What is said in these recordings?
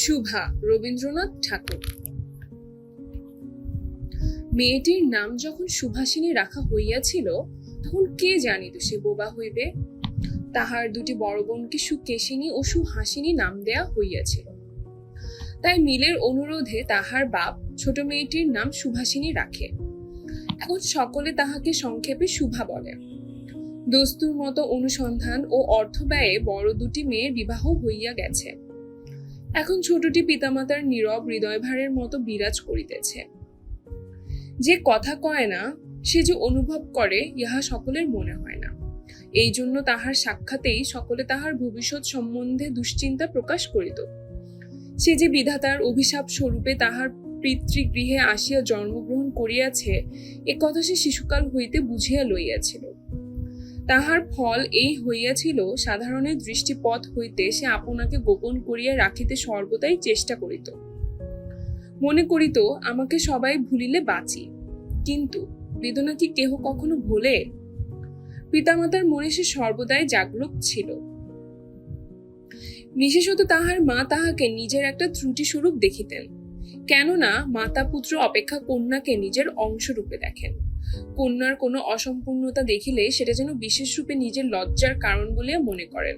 শুভা রবীন্দ্রনাথ ঠাকুর। মেয়েটির নাম যখন সুভাষিনী রাখা হইয়াছিল, তখন কে জানিত সে বোবা হইবে? তাহার দুটি বড় বোনকে সুকেশিনী ও সুহাসিনী নাম দেয়া হইয়াছিল। তাই মিলের অনুরোধে তাহার বাপ ছোট মেয়েটির নাম সুভাষিনী রাখে। এখন সকলে তাহাকে সংক্ষেপে শুভা বলে। দস্তুর মতো অনুসন্ধান ও অর্থ ব্যয়ে বড় দুটি মেয়ের বিবাহ হইয়া গেছে। এখন ছোটটি পিতামাতার নীরব হৃদয়ভারের মতো বিরাজ করিতেছে। যে কথা কয় না, সে যে অনুভব করে, ইহা সকলের মনে হয় না। এই জন্য তাহার সাক্ষাতেই সকলে তাহার ভবিষ্যৎ সম্বন্ধে দুশ্চিন্তা প্রকাশ করিত। সে যে বিধাতার অভিশাপ স্বরূপে তাহার পিতৃগৃহে আসিয়া জন্মগ্রহণ করিয়াছে, এ কথা সে শিশুকাল হইতে বুঝিয়া লইয়াছিল। তাহার ফল এই হইয়াছিল, সাধারণের দৃষ্টিপথ হইতে সে আপনাকে গোপন করিয়া রাখিতে সর্বদাই চেষ্টা করিত। মনে করিত, আমাকে সবাই ভুলিলে বাঁচি। কিন্তু বেদনা কি কেহ কখনো ভোলে? পিতামাতার মনে সে সর্বদাই জাগরুক ছিল। বিশেষত তাহার মা তাহাকে নিজের একটা ত্রুটি স্বরূপ দেখিতেন। কেননা মাতা পুত্র অপেক্ষা কন্যাকে নিজের অংশ রূপে দেখেন। কন্যার কোনো অসম্পূর্ণতা দেখিলে সেটা যেন বিশেষ রূপে নিজের লজ্জার কারণ বলিয়া মনে করেন।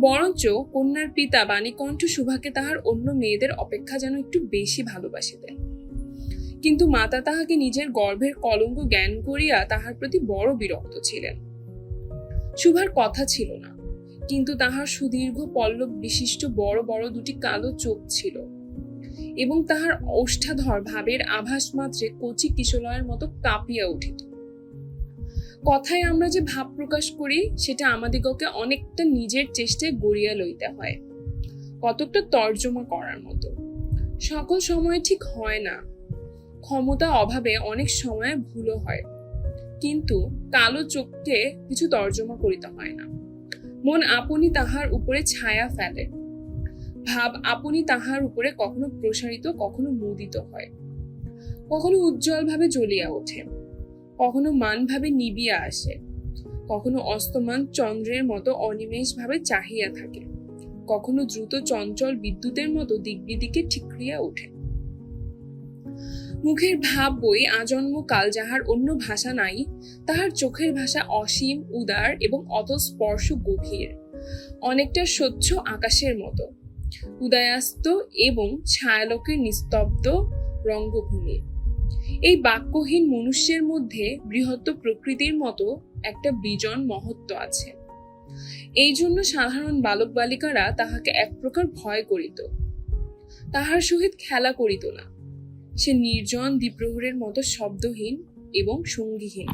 বরঞ্চ কন্যার পিতা বাণীকণ্ঠ সুভাকে তাহার অন্য মেয়েদের অপেক্ষা যেন একটু বেশি ভালোবাসিতেন কিন্তু মাতা তাহাকে নিজের গর্ভের কলঙ্ক জ্ঞান করিয়া তাহার প্রতি বড় বিরক্ত ছিলেন। সুভার কথা ছিল না, কিন্তু তাহার সুদীর্ঘ পল্লব বিশিষ্ট বড় বড় দুটি কালো চোখ ছিল। এবং তাহার ওষ্ঠাধর ভাবের আভাস মাত্রে কচি কিশলয়ের মতো কাঁপিয়া উঠিত। কথায় আমরা যে ভাব প্রকাশ করি, সেটা আমাদিগকে অনেকটা নিজের চেষ্টায় গড়িয়া লইতে হয়। কতকটা তর্জমা করার মতো। সকল সময় ঠিক হয় না। ক্ষমতা অভাবে অনেক সময় ভুলও হয়। কিন্তু কালো চোখকে কিছু তর্জমা করিতে হয় না। মন আপনি তাহার উপরে ছায়া ফেলে। ভাব আপনি তাহার উপরে কখনো প্রসারিত, কখনো মুদিত হয়। কখনো উজ্জ্বলভাবে জ্বলিয়া ওঠে। কখনো মানভাবে নিবিয়া আসে। কখনো অস্তমান চন্দ্রের মতো অনিমেষভাবে চাহিয়া থাকে। কখনো দ্রুত চঞ্চল বিদ্যুতের মতো দিকবিদিকে ঠিকরিয়া ওঠে। মুখের ভাব বই আজন্ম কাল যাহার অন্য ভাষা নাই, তাহার চোখের ভাষা অসীম, উদার এবং অত স্পর্শ গভীর। অনেকটা স্বচ্ছ আকাশের মতো। উদয়াস্ত এবং ছায়ালোকের নিস্তব্ধ রঙ্গভূমি। এই বাক্যহীন মনুষ্যের মধ্যে বৃহত্ত প্রকৃতির মতো একটা বিজন মহত্ব আছে। এই জন্য সাধারণ বালক বালিকারা তাহাকে এক প্রকার ভয় করিত। তাহার সহিত খেলা করিত না। সে নির্জন দ্বীপ্রহরের মতো শব্দহীন এবং সঙ্গীহীন।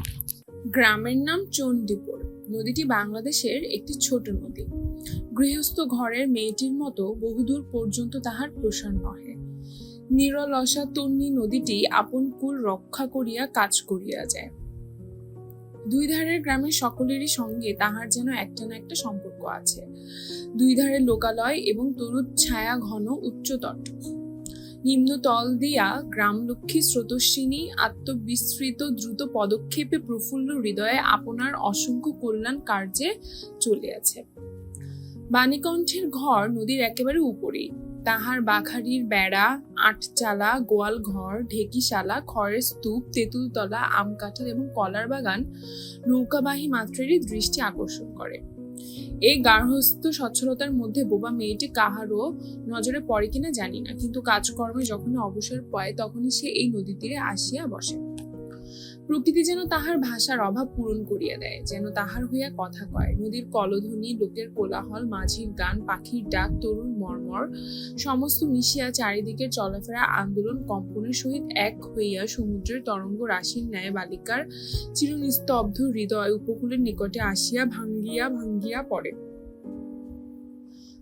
গ্রামের নাম চণ্ডীপুর। নদীটি বাংলাদেশের একটি ছোট নদী। গৃহস্থ ঘরের মেয়েটির মতো বহুদূর পর্যন্ত তাহার প্রসার নহে। নিরলসা তন্নি নদীটি আপন কুল রক্ষা করিয়া কাজ করিয়া যায়। দুই ধারের গ্রামের সকলেরই সঙ্গে তাহার যেন একটা না একটা সম্পর্ক আছে। দুই ধারে লোকালয় এবং তরুদ ছায়া ঘন উচ্চতট নিম্নতল দিয়া গ্রামলক্ষ্মী স্রোতস্বিনী আত্মবিস্তৃত দ্রুত পদক্ষেপে প্রফুল্ল হৃদয়ে আপনার অসংখ্য কল্যাণ কার্যে চলিয়াছে বাণীকণ্ঠের ঘর নদীর একেবারে উপরেই। তাহার বাঘারির বেড়া, আটচালা, গোয়াল ঘর, ঢেকিশালা, খড়ের স্তূপ, তেঁতুলতলা আম কাঁঠাল এবং কলার বাগান নৌকাবাহী মাত্রেরই দৃষ্টি আকর্ষণ করে। এই গার্হস্থ সচ্ছলতার মধ্যে বোবা মেয়েটি কাহারও নজরে পড়ে কিনা জানি না, কিন্তু কাজকর্মে যখন অবসর পায় তখনই সে এই নদী তীরে আসিয়া বসে। প্রকৃতি যেন তাহার ভাষার অভাব পূরণ করিয়া দেয়, যেন তাহার হইয়া কথা কয়। নদীর কলধ্বনি, লোকের কোলাহল, মাঝির গান, পাখির ডাক, তরুণ মর্মর, সমস্ত মিশিয়া চারিদিকের চলাফেরা আন্দোলন কম্পনের সহিত এক হইয়া সমুদ্রের তরঙ্গ রাশির ন্যায় বালিকার চিরনিস্তব্ধ হৃদয় উপকূলের নিকটে আসিয়া ভাঙ্গিয়া ভাঙ্গিয়া পড়ে।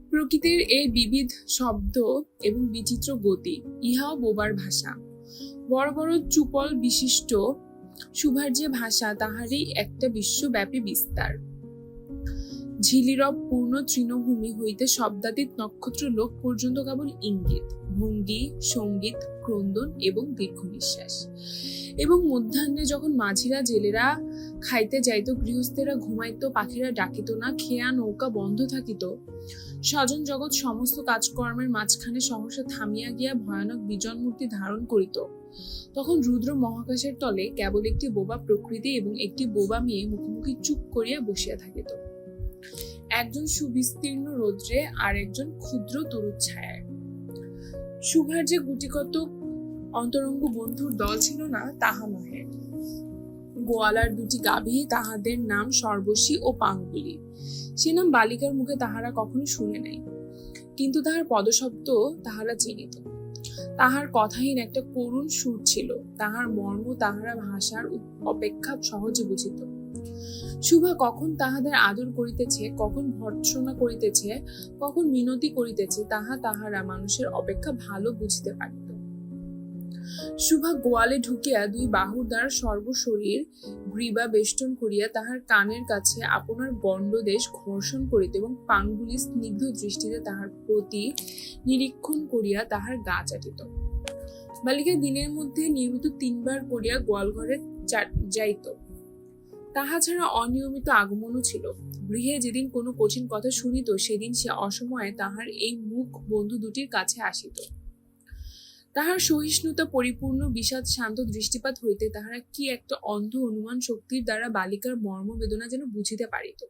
প্রকৃতির এই বিবিধ শব্দ এবং বিচিত্র গতি, ইহাও বোবার ভাষা। বড় বড় চুপল বিশিষ্ট সুভার যে ভাষা তাহারই একটা বিশ্বব্যাপী বিস্তার। ঝিলিরব পূর্ণ তৃণভূমি হইতে শব্দাতীত নক্ষত্র লোক পর্যন্ত কেবল ইঙ্গিত, ভঙ্গি, সংগীত, ক্রন্দন এবং দীর্ঘ নিঃশ্বাস এবং মধ্যাহ্নে যখন মাঝিরা জেলেরা খাইতে যাইত, গৃহস্থেরা ঘুমাইত, পাখিরা ডাকিত না, খেয়া নৌকা বন্ধ থাকিত স্বজন জগৎ সমস্ত কাজকর্মের মাঝখানে সহসা থামিয়া গিয়া ভয়ানক বিজন মূর্তি ধারণ করিত। তখন রুদ্র মহাকাশের তলে কেবল একটি বোবা প্রকৃতি এবং একটি বোবা মেয়ে মুখোমুখি চুপ করিয়া বসিয়া থাকিত। একজন সুবিস্তীর্ণ রৌদ্রে আর একজন ক্ষুদ্র তরুর ছায়ায়। শুভার যে গুটিকত অন্তরঙ্গ বন্ধুর দল ছিল না, তাহা নহে। গোয়ালার দুটি গাভী তাহাদের নাম সর্বশী ও পাঙ্গুলি। সে নাম বালিকার মুখে তাহারা কখনো শুনে নাই। কিন্তু তাহার পদশব্দ তাহারা চিনিত। তাহার কথাহীন একটা করুণ সুর ছিল। তাহার মর্ম তাহারা ভাষার অপেক্ষা সহজে বুঝিত। শুভা কখন তাহাদের আদর করিতেছে, কখন ভর্ৎসনা করিতেছে, কখন মিনতি করিতেছে, তাহা তাহারা মানুষের অপেক্ষা ভালো বুঝিতে পারিত। শুভা গোয়ালে ঢুকিয়া দুই বাহুর দ্বারা সর্বশরীর গ্রীবা বেষ্টন করিয়া তাহার কানের কাছে আপনার গণ্ডদেশ ঘর্ষণ করিতে এবং পাঙ্গুলি স্নিগ্ধ দৃষ্টিতে তাহার প্রতি নিরীক্ষণ করিয়া তাহার গা চাটিত। বালিকা দিনের মধ্যে নিয়মিত তিনবার করিয়া গোয়ালঘরে যাইত। তাহা ছাড়া অনিয়মিত আগমনও ছিল। গৃহে যেদিন কোনো কঠিন কথা শুনিত, সেদিন সে অসময়ে তাহার এই মুখ বন্ধু দুটির কাছে আসিত। তাহার সহিষ্ণুতা পরিপূর্ণ বিষাদ শান্ত দৃষ্টিপাত হইতে তাহারা কি একটা অন্ধ অনুমান শক্তির দ্বারা বালিকার মর্মবেদনা যেন বুঝিতে পারিত।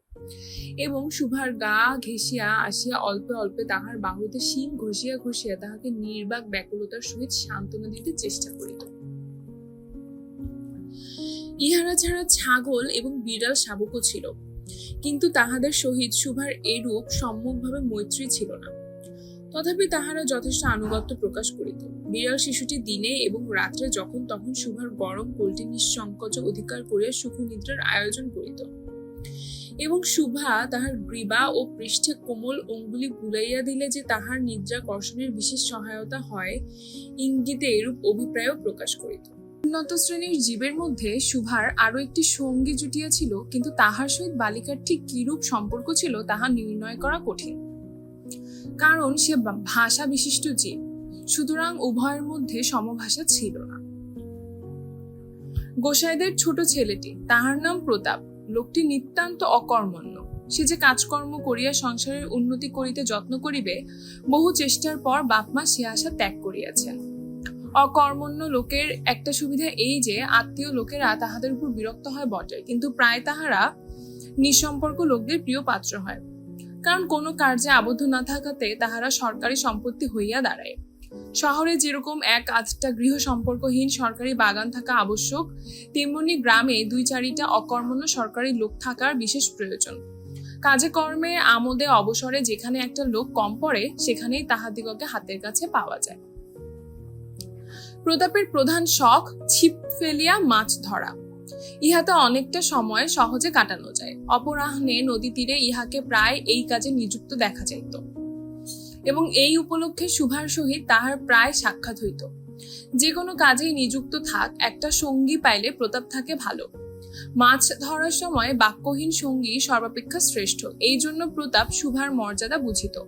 এবং শুভার গা ঘেঁষিয়া আসিয়া অল্পে অল্পে তাহার বাহুতে শিং ঘষিয়া ঘষিয়া তাহাকে নির্বাক ব্যাকুলতার সহিত সান্ত্বনা দিতে চেষ্টা করিত। ইহারা ছাড়া ছাগল এবং বিড়াল শাবকও ছিল, কিন্তু তাহাদের সহিত শুভার এরূপ সম্মুখভাবে মৈত্রী ছিল না। তথাপি তাহারা যথেষ্ট আনুগত্য প্রকাশ করিত। বিড়াল শিশুটি দিনে এবং রাত্রে যখন তখন শুভার গরম কোলটি নিঃসংকোচ অধিকার করিয়া সুখনিদ্রার আয়োজন করিত। এবং শুভা তাহার গ্রীবা ও পৃষ্ঠে কোমল অঙ্গুলি বুলাইয়া দিলে যে তাহার নিদ্রা কর্ষণের বিশেষ সহায়তা হয়, ইঙ্গিতে এরূপ অভিপ্রায়ও প্রকাশ করিত। উন্নত শ্রেণির জীবের মধ্যে শুভার আরও একটি সঙ্গী জুটিয়াছিল কিন্তু তাহার সহিত বালিকার ঠিক কিরূপ সম্পর্ক ছিল তাহা নির্ণয় করা কঠিন। কারণ সে ভাষা বিশিষ্ট জীব। সুতরাং উভয়ের মধ্যে সমভাষা ছিল না। গোসাইদের ছোট ছেলেটি, তাহার নাম প্রতাপ। লোকটি নিতান্ত অকর্মণ্য। সে যে কাজকর্ম করিয়া সংসারের উন্নতি করিতে যত্ন করিবে, বহু চেষ্টার পর বাপমা সে আশা ত্যাগ করিয়াছেন। অকর্মণ্য লোকের একটা সুবিধা এই যে, আত্মীয় লোকেরা তাহাদের উপর বিরক্ত হয় বটে, কিন্তু প্রায় তাহারা নিঃসম্পর্ক লোকদের প্রিয় পাত্র হয়। কারণ কোনো কার্যে আবদ্ধ না থাকাতে তাহারা সরকারি সম্পত্তি হইয়া দাঁড়ায়। শহরে যেরকম এক আধটা গৃহ সম্পর্কহীন সরকারি বাগান থাকা আবশ্যক, তেমনি গ্রামে দুই চারিটা অকর্মণ্য সরকারি লোক থাকার বিশেষ প্রয়োজন। কাজে কর্মে আমোদে অবসরে যেখানে একটা লোক কম পড়ে, সেখানেই তাহাদিগকে হাতের কাছে পাওয়া যায়। প্রতাপের প্রধান শখ, ছিপ ফেলিয়া মাছ ধরা। ইহাতে অনেকটা সময় সহজে কাটানো যায়। অপরাহ্নে নদী তীরে ইহাকে প্রায় এই কাজে নিযুক্ত দেখা যাইত। এবং এই উপলক্ষে শুভার সহিত তাহার প্রায় সাক্ষাৎ হইত। যে কোনো কাজেই নিযুক্ত থাক, একটা সঙ্গী পাইলে প্রতাপ থাকে ভালো। মাছ ধরার সময় বাক্যহীন সঙ্গী সর্বাপেক্ষা শ্রেষ্ঠ। এই জন্য প্রতাপ শুভার মর্যাদা বুঝিত।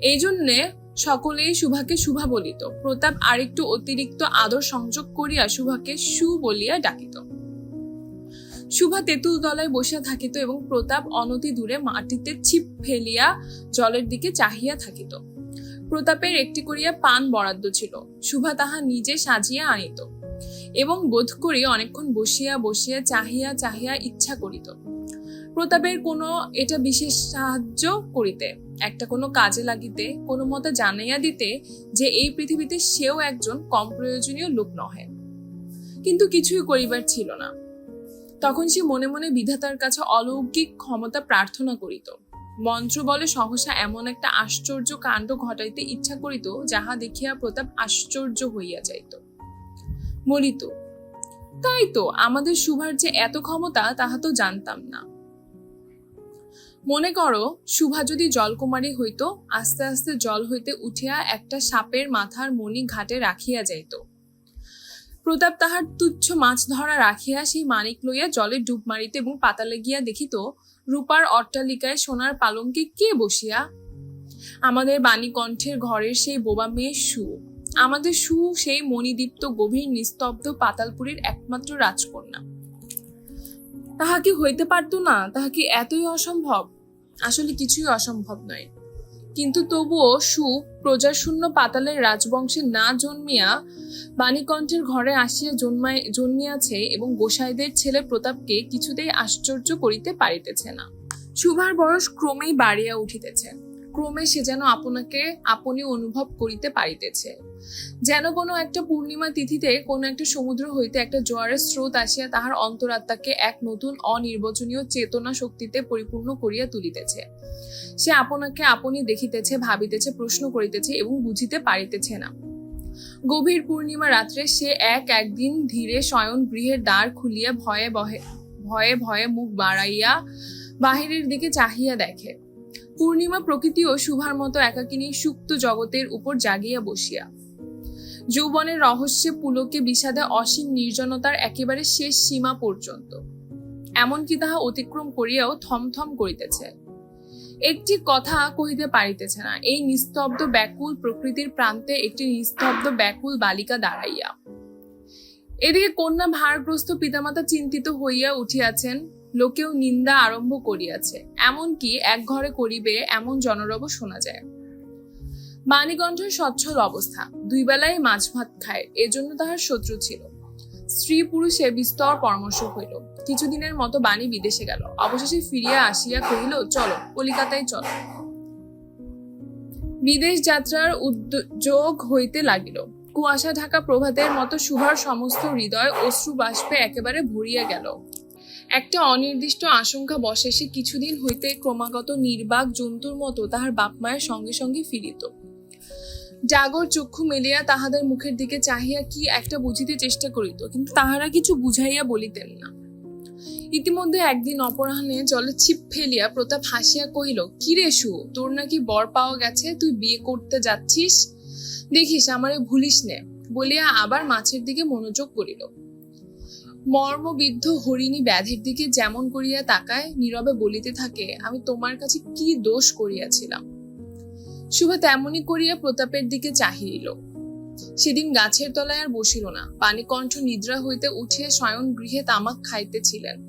এই জন্যে সকলেই শুভাকে শুভা বলিত। প্রতাপ আরেকটু অতিরিক্ত আদর সংযোগ করিয়া শুভাকে সু বলিয়া ডাকিত। শুভা তেঁতুল তলায় বসিয়া থাকিত এবং প্রতাপ অনতি দূরে মাটিতে ছিপ ফেলিয়া জলের দিকে চাহিয়া থাকিত। প্রতাপের একটি করিয়া পান বরাদ্দ ছিল। শুভা তাহা নিজে সাজিয়া আনিত এবং বোধ করি অনেকক্ষণ বসিয়া বসিয়া চাহিয়া চাহিয়া ইচ্ছা করিত। প্রতাপের কোনো এটা বিশেষ সাহায্য করিতে, একটা কোনো কাজে লাগিতে, কোনো মতে জানাইয়া দিতে যে এই পৃথিবীতে সেও একজন কম প্রয়োজনীয় লোক নহে। কিন্তু কিছুই করিবার ছিল না। তখন সে মনে মনে বিধাতার কাছে অলৌকিক ক্ষমতা প্রার্থনা করিত। মন্ত্র বলে সহসা এমন একটা আশ্চর্য কাণ্ড ঘটাইতে ইচ্ছা করিত, যাহা দেখিয়া প্রতাপ আশ্চর্য হইয়া যাইত। বলিত, তাই তো, আমাদের শুভার যে এত ক্ষমতা, তাহা তো জানতাম না। মনে করো শুভা যদি জলকুমারী হইতো, আস্তে আস্তে জল হইতে উঠিয়া একটা সাপের মাথার মণি ঘাটে রাখিয়া যাইত। প্রতাপ তাহার তুচ্ছ মাছ ধরা রাখিয়া সেই মানিক লইয়া জলে ডুব মারিতে এবং পাতালে গিয়া দেখিত রূপার অট্টালিকায় সোনার পালঙ্কে কে বসিয়া? আমাদের বাণী কণ্ঠের ঘরের সেই বোবা মেয়ে সু। আমাদের সু সেই মণিদীপ্ত গভীর নিস্তব্ধ পাতালপুরীর একমাত্র রাজকন্যা। তাহা কি হইতে পারতো না? তাহা কি এতই অসম্ভব? আসলে কিছুই অসম্ভব নয়। কিন্তু তবুও সু প্রজাশূন্য পাতালের রাজবংশে না জন্মিয়া বাণীকণ্ঠের ঘরে আসিয়া জন্মায় জন্মিয়াছে এবং গোসাইদের ছেলে প্রতাপকে কিছুতেই আশ্চর্য করিতে পারিতেছে না। সুভার বয়স ক্রমেই বাড়িয়া উঠিতেছে। ক্রমে সে যেন আপনাকে, আপনি অনুভব করিতে পারিতেছে। যেন কোনো একটা পূর্ণিমা তিথিতে কোনো একটা সমুদ্র হইতে একটা জোয়ারের স্রোত আসিয়া তাহার অন্তরাত্মাকে এক নতুন অনির্বচনীয় চেতনা শক্তিতে পরিপূর্ণ করিয়া তুলিতেছে। সে আপনাকে, আপনি দেখিতেছে, ভাবিতেছে, প্রশ্ন করিতেছে এবং বুঝিতে পারিতেছে না। গভীর পূর্ণিমা রাত্রে সে এক একদিন ধীরে শয়ন গৃহের দ্বার খুলিয়া ভয়ে বহে, ভয়ে ভয়ে মুখ বাড়াইয়া বাহিরের দিকে চাহিয়া দেখে। পূর্ণিমা প্রকৃতিও শুভার মতো একাকিনী সুপ্ত জগতের উপর জাগিয়া বসিয়া। যৌবনের রহস্যে পুলকে বিষাদে অসীম নির্জনতার একেবারে শেষ সীমা পর্যন্ত। এমনকি তাহা অতিক্রম করিয়াও থমথম করিতেছে। একটি কথা কহিতে পারিতেছে না, এই নিস্তব্ধ ব্যাকুল প্রকৃতির প্রান্তে একটি নিস্তব্ধ ব্যাকুল বালিকা দাঁড়াইয়া। এদিকে কন্যা ভারগ্রস্ত পিতামাতা চিন্তিত হইয়া উঠিয়াছেন লোকেও নিন্দা আরম্ভ করিয়াছে, এমনকি এক ঘরে করিবে এমন জনরব শোনা যায়। বাণীকণ্ঠের সচ্ছল অবস্থা, দুই বেলায় মাছ ভাত খায়, এজন্য তাহার শত্রু ছিল। স্ত্রী পুরুষে বিস্তর পরামর্শ হইল। কিছুদিনের মতো বাণী বিদেশে গেল। অবশেষে ফিরিয়া আসিয়া কহিল, চলো, কলিকাতায় চলো। বিদেশ যাত্রার উদ্যোগ হইতে লাগিল। কুয়াশা ঢাকা প্রভাতের মতো সুভার সমস্ত হৃদয় অশ্রু বাষ্পে একেবারে ভরিয়া গেল। একটা অনির্দিষ্ট আশঙ্কা বসে, সে কিছুদিন হইতে ক্রমাগত নির্বাক জন্তুর মতো তাহার বাপ মায়ের সঙ্গে সঙ্গে ফিরিত। জাগর চক্ষু মেলিয়া তাহাদের মুখের দিকে চাহিয়া কি একটা বুঝিতে চেষ্টা করিত, কিন্তু তাহারা কিছু বুঝাইয়া বলিতেন না। ইতিমধ্যে একদিন অপরাহ্নে জলে ছিপ ফেলিয়া প্রতাপ হাসিয়া কহিল কি রে সু, তোর নাকি বর পাওয়া গেছে, তুই বিয়ে করতে যাচ্ছিস? দেখিস, আমারে ভুলিস নে। বলিয়া আবার মাছের দিকে মনোযোগ করিল। মর্মবিদ্ধ হরিণী ব্যাধির দিকে যেমন করিয়া তাকায়, নীরবে বলিতে থাকে, আমি তোমার কাছে কি দোষ করিয়াছিলাম? শুভ তেমনি করিয়া প্রতাপের দিকে চাহিল। সেদিন গাছের তলায় আর বসিল না। পানিকণ্ঠ নিদ্রা হইতে উঠিয়া শয়ন গৃহে তামাক খাইতেছিলেন।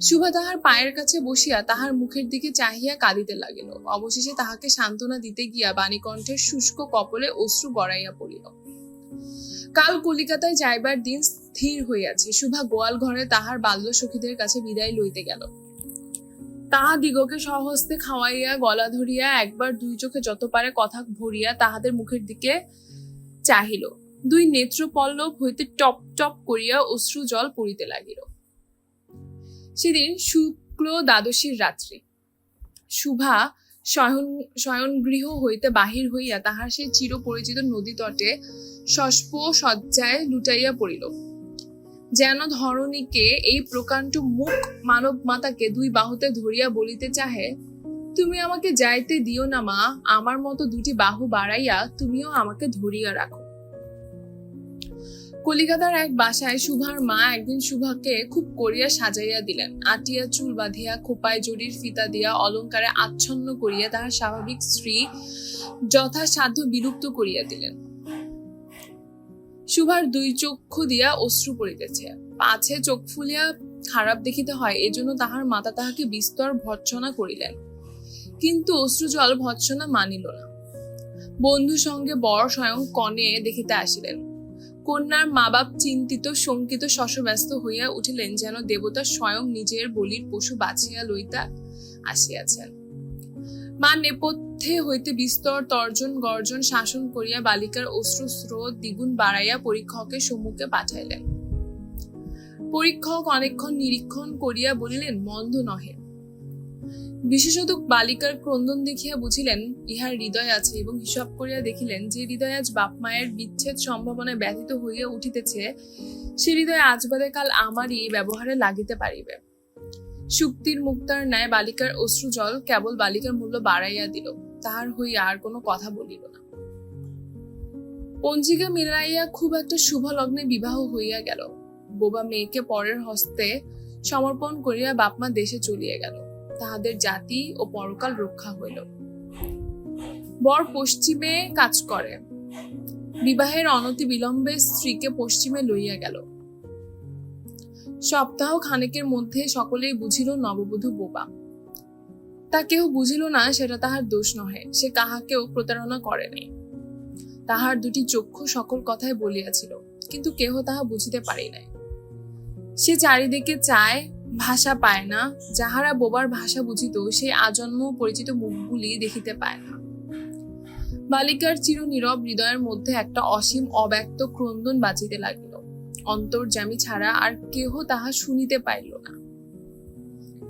শুভা তাহার পায়ের কাছে বসিয়া তাহার মুখের দিকে চাহিয়া কাঁদিতে লাগিল। অবশেষে তাহাকে সান্ত্বনা দিতে গিয়া বাণীকণ্ঠের শুষ্ক কপলে অশ্রু গড়াইয়া পড়িল। কাল কলিকাতায় যাইবার দিন স্থির হইয়াছে। শুভা গোয়াল ঘরে তাহার বাল্য সখীদের কাছে বিদায় লইতে গেল। তাহা দিগকে সহস্তে খাওয়াইয়া, গলা ধরিয়া, একবার দুই চোখে যত পারে কথা ভরিয়া তাহাদের মুখের দিকে চাহিল। দুই নেত্র পল্লব হইতে টপ টপ করিয়া অশ্রু জল পড়িতে লাগিল। সেদিন শুক্ল দ্বাদশীর রাত্রি। শুভা শয়ন, শয়নগৃহ হইতে বাহির হইয়া তাহার সেই চিরপরিচিত নদী তটে সস্প সজ্জায় লুটাইয়া পড়িল। যেন ধরণীকে এই প্রকাণ্ড মুখ মানব মাতাকে দুই বাহুতে ধরিয়া বলিতে চাহে, তুমি আমাকে যাইতে দিও না মা, আমার মতো দুটি বাহু বাড়াইয়া তুমিও আমাকে ধরিয়া রাখো। কলিকাতার এক বাসায় শুভার মা একদিন শুভাকে খুব করিয়া সাজাইয়া দিলেন। আটিয়া চুল বাঁধিয়া, খোপায় জরির ফিতা দিয়া অলঙ্কারে আচ্ছন্ন করিয়া তাহার স্বাভাবিক স্ত্রী যথাসাধ্য বিলুপ্ত করিয়া দিলেন। শুভার দুই চক্ষু দিয়া অশ্রু পড়িতেছে। পাছে চোখ ফুলিয়া খারাপ দেখিতে হয়, এজন্য তাহার মাতা তাহাকে বিস্তর ভৎসনা করিলেন। কিন্তু অশ্রু জল ভৎসনা মানিল না। বন্ধু সঙ্গে বর স্বয়ং কনে দেখিতে আসিলেন। কন্যার মা বাপ চিন্তিত, শঙ্কিত, শশব্যস্ত হইয়া উঠিলেন যেন দেবতা স্বয়ং নিজের বলির পশু বাছিয়া লইতা আসিয়াছেন। মা নেপথ্যে হইতে বিস্তর তর্জন, গর্জন, শাসন করিয়া বালিকার অশ্রু, স্রোত, দ্বিগুণ বাড়াইয়া পরীক্ষকের সম্মুখে পাঠাইলেন। পরীক্ষক অনেকক্ষণ নিরীক্ষণ করিয়া বলিলেন, মন্দ নহে। বিশেষত বালিকার ক্রন্দন দেখিয়া বুঝিলেন, ইহার হৃদয় আছে এবং হিসাব করিয়া দেখিলেন, যে হৃদয় আজ বাপ মায়ের বিচ্ছেদ সম্ভাবনায় ব্যথিত হইয়া উঠিতেছে, সে হৃদয় আজ বাদে কাল আমারই ব্যবহারে লাগিতে পারিবে। শুক্তির মুক্তার ন্যায় বালিকার অশ্রু জল কেবল বালিকার মূল্য বাড়াইয়া দিল। তাহার হইয়া আর কোনো কথা বলিল না। পঞ্জিকা মিলাইয়া খুব একটা শুভ লগ্নে বিবাহ হইয়া গেল। বোবা মেয়েকে পরের হস্তে সমর্পণ করিয়া বাপমা দেশে চলিয়া গেল। তাহাদের জাতি ও পরকাল রক্ষা হইল। বর পশ্চিমে কাজ করে। বিবাহের অনতি বিলম্বে স্ত্রীকে পশ্চিমে লইয়া গেল। সপ্তাহ খানেকের মধ্যে সকলেই বুঝিল নববধূ বোবা। তা কেহ বুঝিল না সেটা তাহার দোষ নহে, সে কাহাকেও প্রতারণা করে নাই। তাহার দুটি চক্ষু সকল কথাই বলিয়াছিল, কিন্তু কেহ তাহা বুঝিতে পারি নাই। সে চারিদিকে চায়, ভাষা পায় না, যাহারা বোবার ভাষা বুঝিত, সে আজন্ম পরিচিত মুখগুলি দেখিতে পায় না। বালিকার চির নীরব হৃদয়ের মধ্যে একটা অসীম অব্যক্ত ক্রন্দন বাজিতে লাগিল। অন্তর্জামী ছাড়া আর কেহ তাহা শুনিতে পাইল না।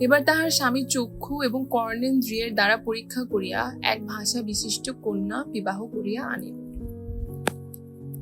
এবার তাহার স্বামী চক্ষু এবং কর্ণেন্দ্রিয়ের দ্বারা পরীক্ষা করিয়া এক ভাষা বিশিষ্ট কন্যা বিবাহ করিয়া আনিল।